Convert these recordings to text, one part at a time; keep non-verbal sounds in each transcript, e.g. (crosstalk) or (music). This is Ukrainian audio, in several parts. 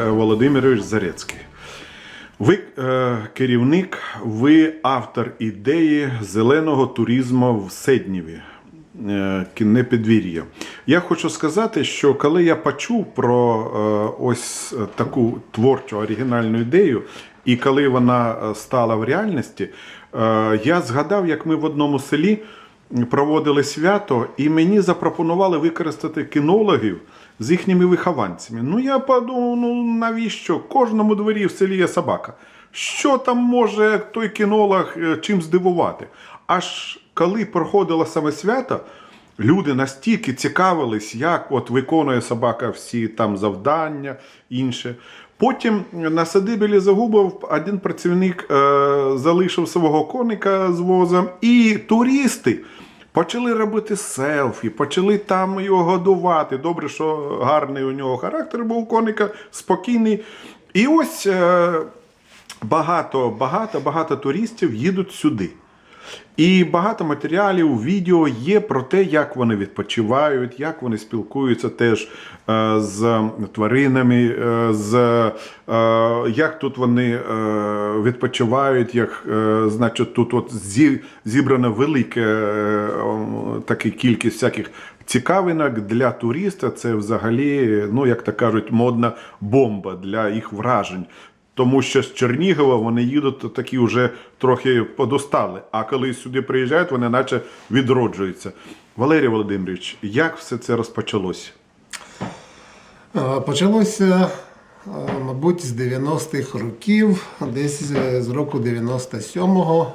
Е, Володимирович Зарецький. Ви е, керівник, ви автор ідеї зеленого туризму в Седніві. е, Кінне підвір'я. Я хочу сказати, що коли я почув про ось таку творчу оригінальну ідею, і коли вона стала в реальності, я згадав, як ми в одному селі проводили свято, і мені запропонували використати кінологів з їхніми вихованцями. Ну я подумав, ну навіщо? Кожному дворі в селі є собака. Що там може той кінолог е, чим здивувати? Аж коли проходило саме свято, люди настільки цікавились, як от виконує собака всі там завдання, інше. Потім на садибі Лізагубов один працівник е, залишив свого коника з возом, і туристи почали робити селфі, почали там його годувати. Добре, що гарний у нього характер був коника, спокійний. І ось е, багато, багато, багато туристів їдуть сюди. І багато матеріалів, відео є про те, як вони відпочивають, як вони спілкуються теж е, з тваринами, е, з, е, як тут вони відпочивають, як значить, тут от зі, зібрана велика така кількість всяких цікавинок для туриста. Це взагалі, ну як то кажуть, модна бомба для їх вражень. Тому що з Чернігова вони їдуть такі вже трохи подостали. А коли сюди приїжджають, вони наче відроджуються. Валерій Володимирович, як все це розпочалося? Е, Почалося, е, мабуть, з 90-х років, десь з року 97-го.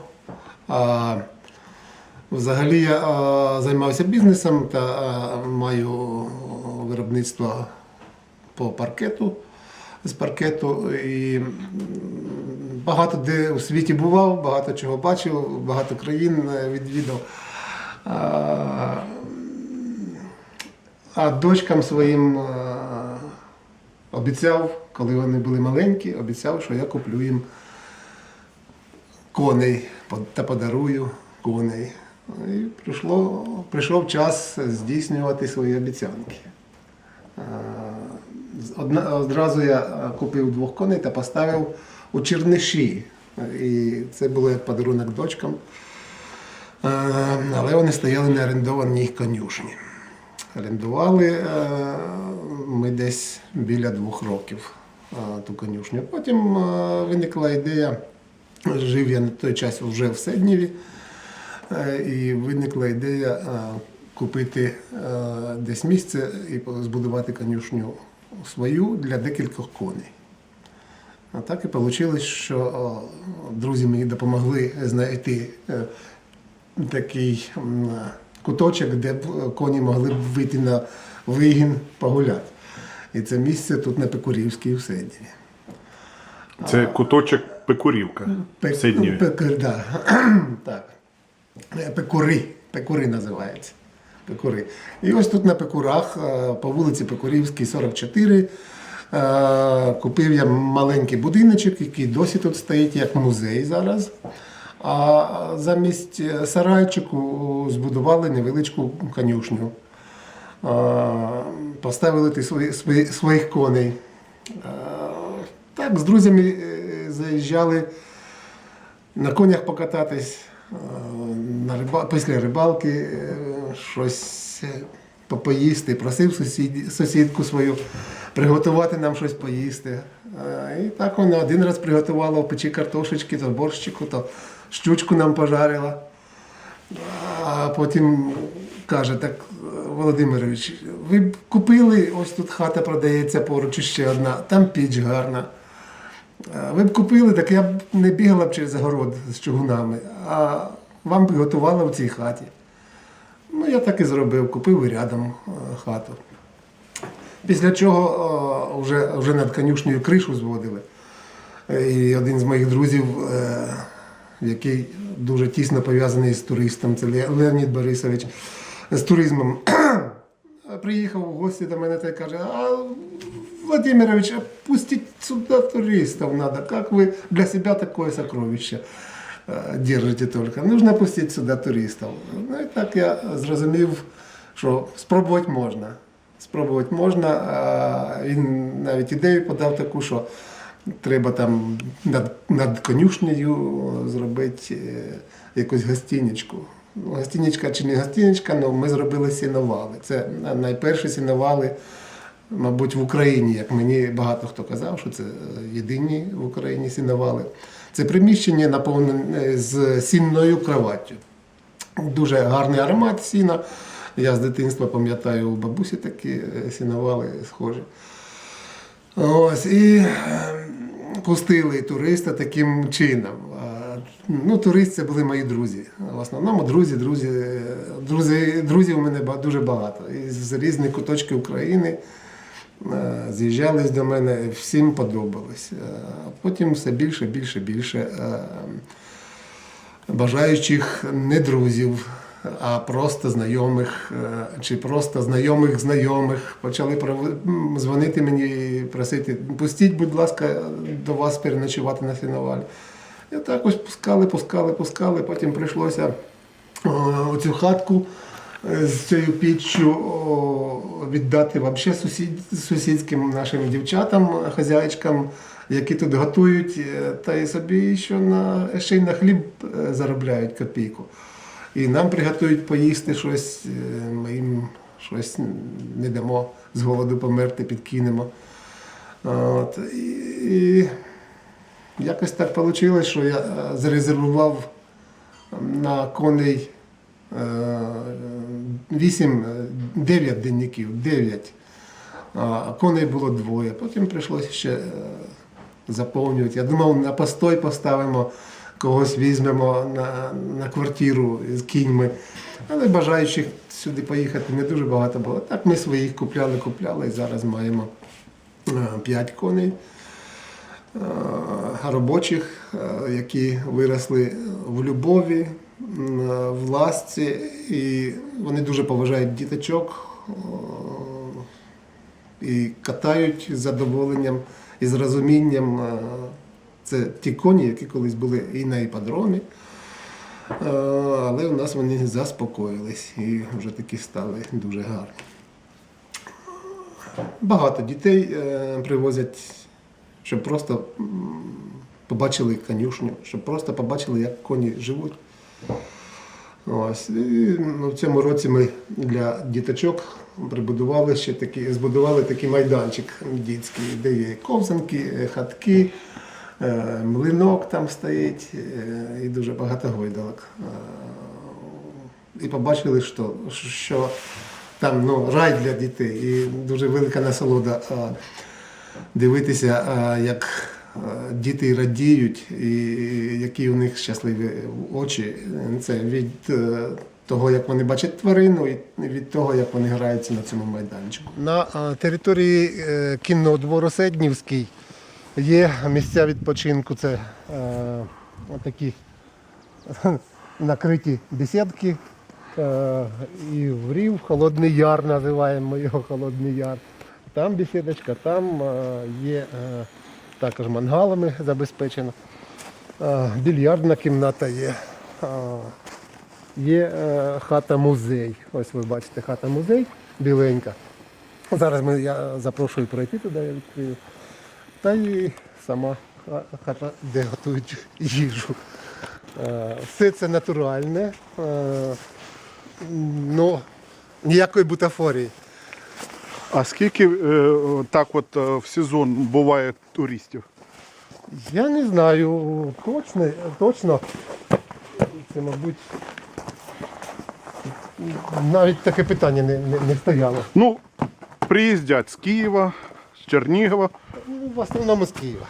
Взагалі я е, займався бізнесом та маю виробництво по паркету з паркету. І багато де у світі бував, багато чого бачив, багато країн е, відвідав. А, а дочкам своїм е, обіцяв, коли вони були маленькі, обіцяв, що я куплю їм коней та подарую коней. І прийшло, прийшов час здійснювати свої обіцянки. Одна, одразу я е, купив двох коней та поставив у Черниші. І це було як подарунок дочкам. Е, Але вони стояли на орендованій конюшні. Орендували е, ми десь біля двох років ту конюшню. Потім виникла ідея, жив я на той час вже в Седніві, і виникла ідея купити десь місце і збудувати конюшню свою для декількох коней. А так і вийшло, що друзі мені допомогли знайти е, такий куточок, де б е, коні могли б вийти на вигін погуляти. І це місце тут на Пекурівській в Седніві. Це куточок Пекурівка в. Пек, да. (clears throat) так. Пекури. Пекури називається. Пекури. І ось тут на Пекурах, е, по вулиці Пекурівській, 44, е, купив я маленький будиночок, який досі тут стоїть як музей зараз. А замість е, сарайчику збудували невеличку конюшню. Поставили своїх коней. Так, з друзями заїжджали на конях покататись, на риба... після рибалки щось е, попоїсти. Просив сусід... сусідку свою приготувати нам щось поїсти. І так вона один раз приготувала в печі картошечки, то борщику, то щучку нам пожарила. А потім каже, так, Володимирович, ви б купили, ось тут хата продається поруч ще одна, там піч гарна. Ви б купили, так я б не бігала б через город з чугунами, а вам б готувала в цій хаті. Ну, я так і зробив, купив рядом е, хату. Після чого е, вже, вже над конюшнею кришу зводили. Е, І один з моїх друзів, який дуже тісно пов'язаний з туристом, це Леонід Борисович, з туризмом, (clears throat) приїхав у гості до мене та й каже, а Владимирович, пустіть сюди туристів надо. Как ви для себе такое сокровище держите только? Нужно пустити сюди туристів. Ну і так я зрозумів, що спробувати можна. спробувати можна. Він навіть ідею подав таку, що треба там над, над конюшнею зробити е, якусь гостиничку. Ну, Гостиничка чи не гостиничка, але ми зробили сіновали. Це найперші сіновали, мабуть, в Україні, як мені багато хто казав, що це єдині в Україні сіновали. Це приміщення наповнене з сінною кроваттю. Дуже гарний аромат сіна. Я з дитинства пам'ятаю у бабусі такі е, сіновали схожі. Ось, і е, пустили туриста таким чином. Ну, туристи це були мої друзі. В основному друзі, друзі, е, друзі, друзів у мене дуже багато. Із різних куточків України е, з'їжджались до мене, всім подобалось. Е, потім все більше, більше, більше. е, бажаючих не друзів, а просто знайомих е, чи просто знайомих знайомих почали дзвонити мені і просити, пустіть, будь ласка, до вас переночувати на сіновалі. І так ось пускали, пускали, пускали. Потім прийшлося е, оцю хатку е, з цією піччю віддати вообще сусід, сусідським нашим дівчатам, хазяїчкам, які тут готують, е, та й собі ще, на, ще й на хліб е, заробляють копійку. І нам приготують поїсти щось, е, ми їм щось не дамо з голоду померти, підкинемо. От, і, якось так вийшло, що я е, зарезервував на коней 8, 9 денників, 9. Коней було двоє. Потім прийшлося ще е, заповнювати. Я думав, на постой поставимо, когось візьмемо на, на квартиру з кіньми. Але бажаючих сюди поїхати не дуже багато було. Так ми своїх купляли, купляли і зараз маємо 5 коней е, робочих, е, які виросли в любові, м, в ласці, і вони дуже поважають діточок і катають з задоволенням і з розумінням. Це ті коні, які колись були і на іпподромі, але у нас вони заспокоїлись і вже такі стали дуже гарні. Багато дітей е, привозять, щоб просто побачили конюшню, щоб просто побачили, як коні живуть. Ось. І, ну, в цьому році ми для діточок прибудували ще такі, збудували такий майданчик дітський, де є ковзанки, хатки, е, млинок там стоїть е, і дуже багато гойдалок. Е, І побачили, що, що там ну, рай для дітей і дуже велика насолода дивитися, як діти радіють, і які у них щасливі очі. Це від е, того, як вони бачать тварину, і від того, як вони граються на цьому майданчику. На території е, кінного двору Седнівський є місця відпочинку. Це е, отакі (laughs) накриті бесідки. Е, І в рів Холодний Яр називаємо його Холодний Яр. Там бесідочка, там е, є е, також мангалами забезпечено. Більярдна кімната є. Є е, хата-музей. Ось ви бачите хата-музей біленька. Зараз ми, я запрошую пройти туди, я відкрию. Та і сама хата, де готують їжу. Е, Все це натуральне, ну, ніякої бутафорії. А скільки так от в сезон буває туристів? Я не знаю точно, точно. Це, мабуть, навіть таке питання не, не, не стояло. Ну, приїздять з Києва, з Чернігова. Ну, В основному з Києва.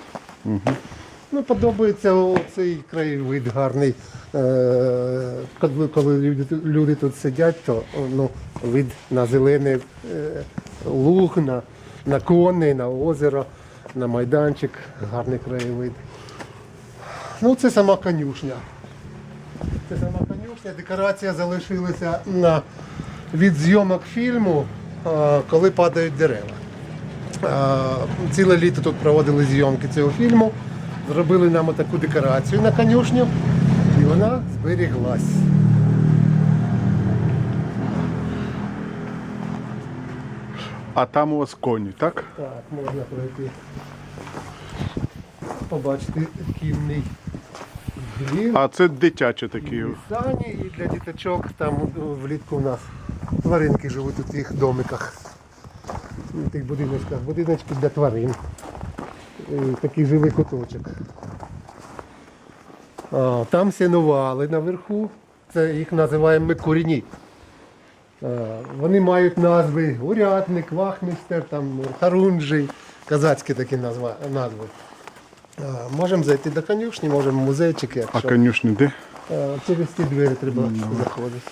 Ну, подобається цей краєвид гарний. Е, Коли, коли люди, люди тут сидять, то ну, вид на зелений е, луг, на, на коней, на озеро, на майданчик, гарний краєвид. Ну, це сама конюшня. Це сама конюшня, декорація залишилася на, від зйомок фільму, е, коли падають дерева. Е, Ціле літо тут проводили зйомки цього фільму. Зробили нам таку декорацію на конюшню, і вона зберіглась. А там у вас коні, так? Так, можна пройти. Побачити кінний двір. А це дитячі такі. Сані і для діточок там е, влітку у нас тваринки живуть у цих домиках. У тих будиночках. Будиночки для тварин. І такий живий куточок. А, там сінували наверху. Це їх називаємо ми курені. А, Вони мають назви урядник, вахмістер, там, харунжий, казацькі такі назва, назви. Можемо зайти до конюшні, можемо в якщо. А конюшні де? Е, Через ті двері треба заходити.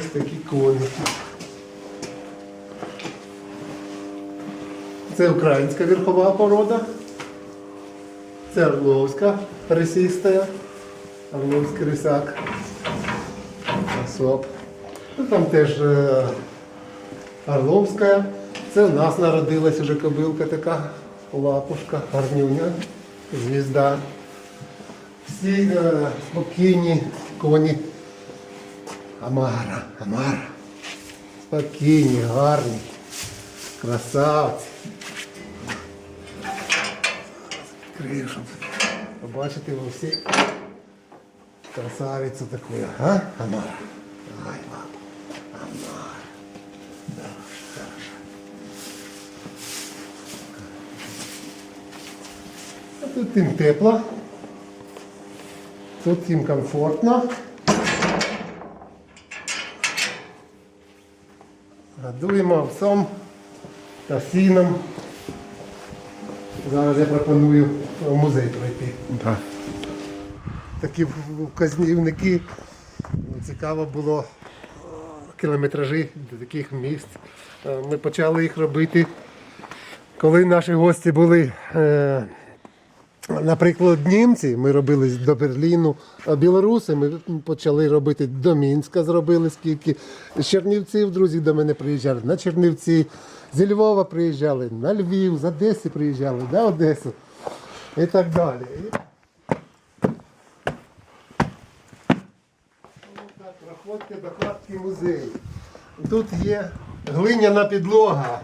Ось такі коники. Це українська верхова порода. Це Орловська рисиста. Орловський рисак. Особ. Ну, Там теж е, Орловська. Це у нас народилась уже кобилка така, лапушка, гарнюня, звізда. Всі е, спокійні коні. Амара, Амара. Спокійні, гарні, красавці. Відкрию, щоб побачити ви всі красавицю таку, а? Амара. Ай, мама. Амара. Да. Тут їм тепло. Тут їм комфортно. Годуємо овсом та сіном. Зараз я пропоную в музей пройти. Да. Такі вказівники. Цікаво було е, кілометражі до таких місць. Е, Ми почали їх робити, коли наші гості були. Наприклад, німці ми робили до Берліну, а білоруси ми почали робити до Мінська, зробили скільки. З Чернівців друзі до мене приїжджали на Чернівці, зі Львова приїжджали, на Львів, з Одеси приїжджали, на Одесу і так далі. Проходьте до хатки музею. Тут є глиняна підлога,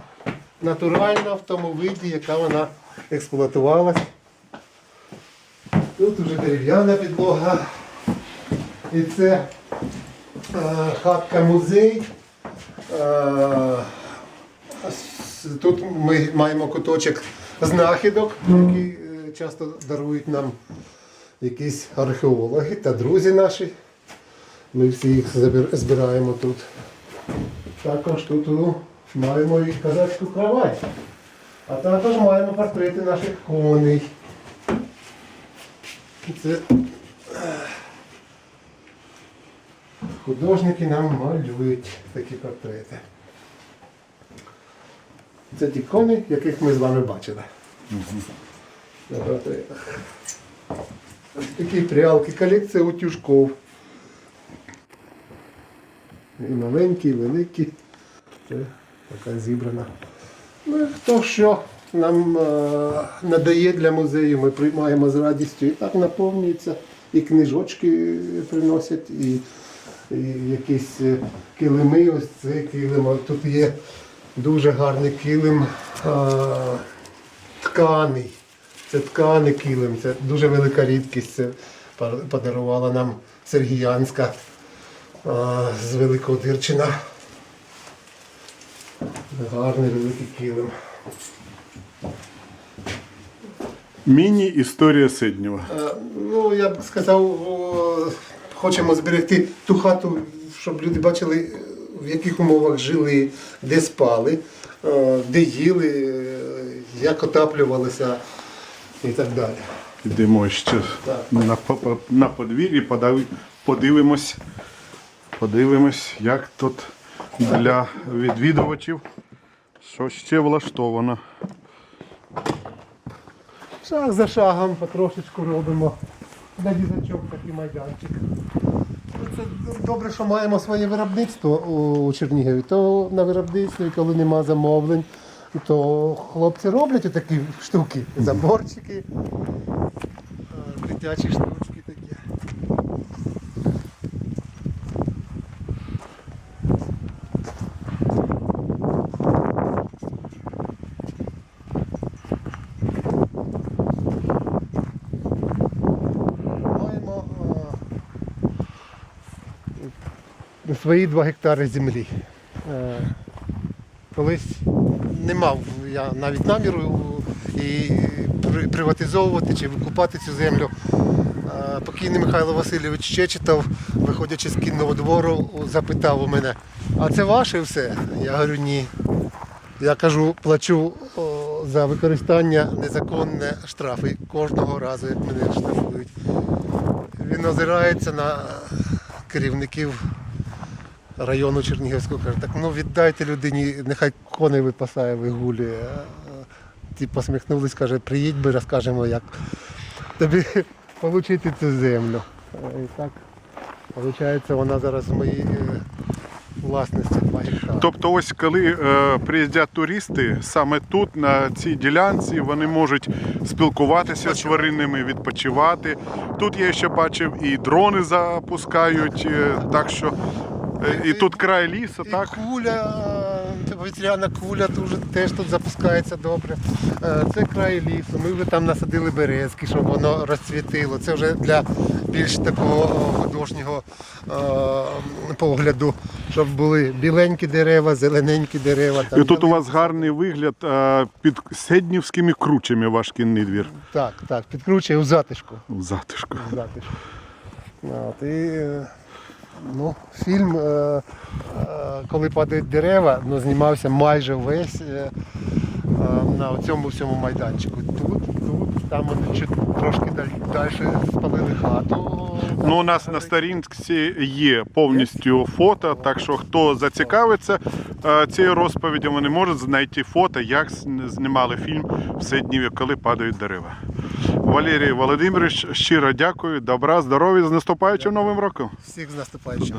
натуральна в тому виді, яка вона експлуатувалась. Тут вже дерев'яна підлога. І це е, хатка музей. Е, тут ми маємо куточок знахідок, які е, часто дарують нам якісь археологи та друзі наші. Ми всі їх збираємо тут. Також тут ну, маємо і казацьку кровать. А також маємо портрети наших коней. Це художники нам малюють такі портрети. Це ті коні, яких ми з вами бачили. На портретах. Ось такі прялки, колекція утюжков. І маленькі, і великі. Це така зібрана. Ну, хто що нам е, надає для музею, ми приймаємо з радістю. І так наповнюється. І книжочки приносять, і, і якісь е, килими. Ось це килим. Тут є дуже гарний килим е, тканий. Це тканий килим, це дуже велика рідкість. Це подарувала нам Сергіянська з Великого Дирчина. Гарний великий килим. Міні-історія Сиднєва. Е, Ну, я б сказав, хочемо зберегти ту хату, щоб люди бачили, в яких умовах жили, де спали, е, де їли, е, як отаплювалися і так далі. Йдемо ще Так. на, на подвір'ї, подивимось, подивимось, як тут для відвідувачів, що ще влаштовано. Шаг за шагом потрошечку робимо. на дізачок такий майданчик. Це добре, що маємо своє виробництво у Чернігові. То на виробництві, коли нема замовлень, то хлопці роблять такі штуки, заборчики, е, дитячі штучки такі. Маємо е, свої 2 гектари землі. Е, Колись не мав я навіть наміру і приватизовувати чи викупати цю землю. Е, Покійний Михайло Васильович Чечетов, виходячи з кінного двору, запитав у мене, а це ваше все? Я говорю, ні. Я кажу, плачу за використання незаконне штрафи кожного разу, як мене штрафують. Він озирається на керівників району Чернігівського, каже, так ну віддайте людині, нехай коней випасає, вигулює. Ті посміхнулись, каже, приїдь би, розкажемо, як тобі отримати цю землю. Е, І так, виходить, вона зараз в моїй е, власності 2. Тобто, ось коли е, приїздять туристи, саме тут, на цій ділянці, вони можуть спілкуватися з тваринами, відпочивати. Тут я ще бачив і дрони запускають, е, так що і тут край лісу, І так? куля, е, повітряна куля дуже теж тут запускається добре. Е, Це край лісу. Ми вже там насадили березки, щоб воно розцвітило. Це вже для більш такого художнього е, погляду, щоб були біленькі дерева, зелененькі дерева. І тут у вас гарний вигляд е, під Седнівськими кручами ваш кінний двір Так, так, підкручує у затишку. в затишку. затишку. От, і, е, ну, фільм, е, е, коли падають дерева, ну, знімався майже весь е, на цьому всьому майданчику. Тут, тут, там вони трошки далі, спалили хату. Ну, у нас на сторінці є повністю фото, так що хто зацікавиться цією розповіддю, вони можуть знайти фото, як знімали фільм в Седніві, коли падають дерева. Валерій Володимирович, щиро дякую, добра, здоров'я з наступаючим новим роком. Всіх з наступаючим.